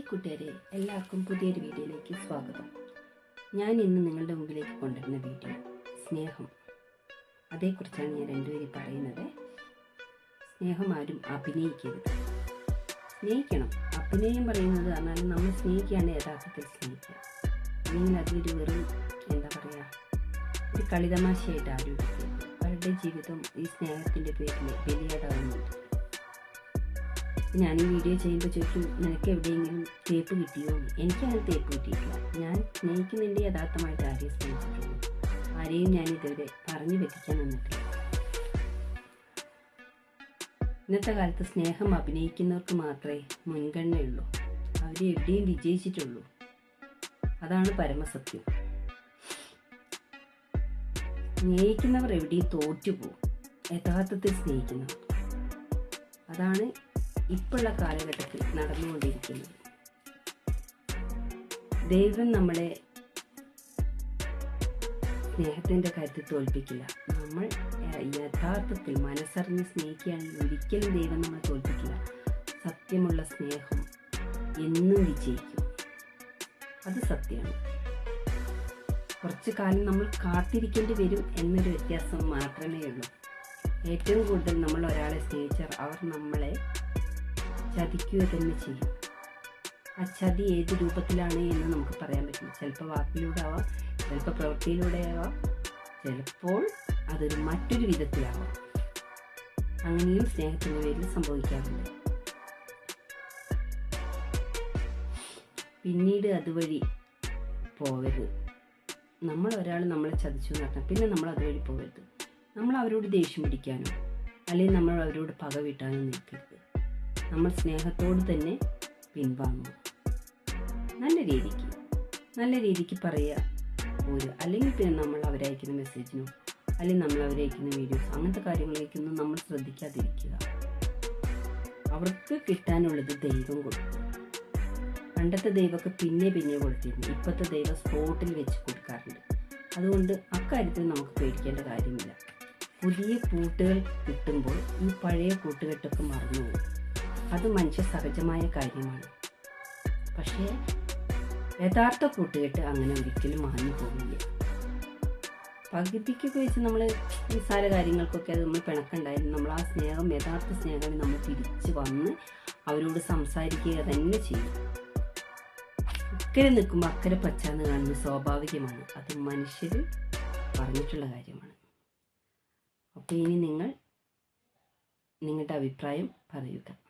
കൂട്ടുകാരെ എല്ലാവർക്കും പുതിയൊരു വീഡിയോയിലേക്ക് സ്വാഗതം. ഞാൻ ഇന്ന് നിങ്ങളുടെ മുമ്പിലേക്ക് കൊണ്ടുവരുന്ന വീഡിയോ സ്നേഹം. അതേക്കുറിച്ചാണ് ഞാൻ രണ്ടുപേരും പറയുന്നത്. സ്നേഹം ആരും അഭിനയിക്കരുത്. സ്നേഹിക്കണം. അഭിനയം പറയുന്നത് പറഞ്ഞാൽ നമ്മൾ സ്നേഹിക്കുകയാണ് യഥാർത്ഥത്തിൽ സ്നേഹിക്കുക. അല്ലെങ്കിൽ അതൊരു വെറും എന്താ പറയുക ഒരു കളിതമാശയായിട്ട് ആരും അവരുടെ ജീവിതം ഈ സ്നേഹത്തിന്റെ പേരിൽ ബലിയാടാവുന്നുണ്ട് ഞാൻ ഈ വീഡിയോ ചെയ്യുമ്പോൾ ചോദിക്കും നിനക്ക് എവിടെയെങ്കിലും തേപ്പ് കിട്ടിയോ. എനിക്കങ്ങനെ തേപ്പ് കിട്ടിയിട്ടില്ല. ഞാൻ സ്നേഹിക്കുന്നതിന്റെ യഥാർത്ഥമായിട്ട് ആരെയും സ്നേഹിച്ചിട്ടുള്ളൂ ആരെയും ഞാൻ ഇതുവരെ പറഞ്ഞു പറ്റിക്കാൻ നിന്നിട്ടില്ല. ഇന്നത്തെ കാലത്ത് സ്നേഹം അഭിനയിക്കുന്നവർക്ക് മാത്രമേ മുൻഗണനയുള്ളൂ. അവർ എവിടെയും വിജയിച്ചിട്ടുള്ളൂ. അതാണ് പരമസത്യം. സ്നേഹിക്കുന്നവർ എവിടെയും തോറ്റുപോകും. യഥാർത്ഥത്തിൽ സ്നേഹിക്കുന്നവർ അതാണ് ഇപ്പോഴുള്ള കാലഘട്ടത്തിൽ നടന്നുകൊണ്ടിരിക്കുന്നത്. ദൈവം നമ്മളെ സ്നേഹത്തിന്റെ കാര്യത്തിൽ തോൽപ്പിക്കില്ല. നമ്മൾ യഥാർത്ഥത്തിൽ മനസ്സറിഞ്ഞ് സ്നേഹിക്കുകയാണെങ്കിൽ ഒരിക്കലും ദൈവം നമ്മളെ തോൽപ്പിക്കില്ല. സത്യമുള്ള സ്നേഹം എന്നും വിജയിക്കും. അത് സത്യമാണ്. കുറച്ച് കാലം നമ്മൾ കാത്തിരിക്കേണ്ടി വരും എന്നൊരു വ്യത്യാസം മാത്രമേ ഉള്ളൂ. ഏറ്റവും കൂടുതൽ നമ്മൾ ഒരാളെ സ്നേഹിച്ചാൽ അവർ നമ്മളെ ചതിക്കുക തന്നെ ചെയ്യും. ആ ചതി ഏത് രൂപത്തിലാണ് എന്ന് നമുക്ക് പറയാൻ പറ്റില്ല ചിലപ്പോൾ വാക്കിലൂടെ ആവാം ചിലപ്പോൾ പ്രവൃത്തിയിലൂടെ ആവാം ചിലപ്പോൾ അതൊരു മറ്റൊരു വിധത്തിലാവാം. അങ്ങനെയും സ്നേഹത്തിന്റെ പേരിൽ സംഭവിക്കാറുണ്ട്. പിന്നീട് അതുവഴി പോകരുത്. നമ്മൾ ഒരാൾ നമ്മളെ ചതിച്ചു എന്ന് പറഞ്ഞാൽ പിന്നെ നമ്മൾ അതുവഴി പോകരുത്. നമ്മൾ അവരോട് ദേഷ്യം പിടിക്കാനോ അല്ലെങ്കിൽ നമ്മൾ അവരോട് പക വീട്ടാനോ നിൽക്കരുത്. നമ്മൾ സ്നേഹത്തോട് തന്നെ പിൻവാങ്ങും നല്ല രീതിക്ക് നല്ല രീതിക്ക് പറയുക. ഒരു അല്ലെങ്കിൽ പിന്നെ നമ്മൾ അവരയക്കുന്ന മെസ്സേജിനോ അല്ലെങ്കിൽ നമ്മൾ അവരയക്കുന്ന വീഡിയോസ് അങ്ങനത്തെ കാര്യങ്ങളിലേക്കൊന്നും നമ്മൾ ശ്രദ്ധിക്കാതിരിക്കുക. അവർക്ക് കിട്ടാനുള്ളത് ദൈവം കൊടുക്കും. പണ്ടത്തെ ദൈവമൊക്കെ പിന്നെ പിന്നെ കൊടുത്തിരുന്നു. ഇപ്പോഴത്തെ ദൈവം സ്പോട്ടിൽ വെച്ച് കൊടുക്കാറുണ്ട്. അതുകൊണ്ട് അക്കാര്യത്തിൽ നമുക്ക് പേടിക്കേണ്ട കാര്യമില്ല. പുതിയ കൂട്ടുകൾ കിട്ടുമ്പോൾ ഈ പഴയ കൂട്ടുകെട്ടൊക്കെ മറന്നുപോകും. അത് മനുഷ്യ സഹജമായ കാര്യമാണ്. പക്ഷേ യഥാർത്ഥ കൂട്ടുകെട്ട് അങ്ങനെ ഒരിക്കലും മാഞ്ഞു പോകില്ല പകുതിക്കൊക്കെ വെച്ച് നമ്മൾ നിസ്സാര കാര്യങ്ങൾക്കൊക്കെ അത് നമ്മൾ പിണക്കുണ്ടായിരുന്നു. നമ്മൾ ആ സ്നേഹം യഥാർത്ഥ സ്നേഹം നമ്മൾ തിരിച്ച് വന്ന് അവരോട് സംസാരിക്കുക തന്നെ ചെയ്യും. ഇക്കരെ നിൽക്കുമ്പോൾ അക്കരെ പച്ചാന്ന് കാണുന്നത് സ്വാഭാവികമാണ്. അത് മനുഷ്യർ പറഞ്ഞിട്ടുള്ള കാര്യമാണ്. അപ്പോൾ ഇനി നിങ്ങൾ നിങ്ങളുടെ അഭിപ്രായം പറയുക.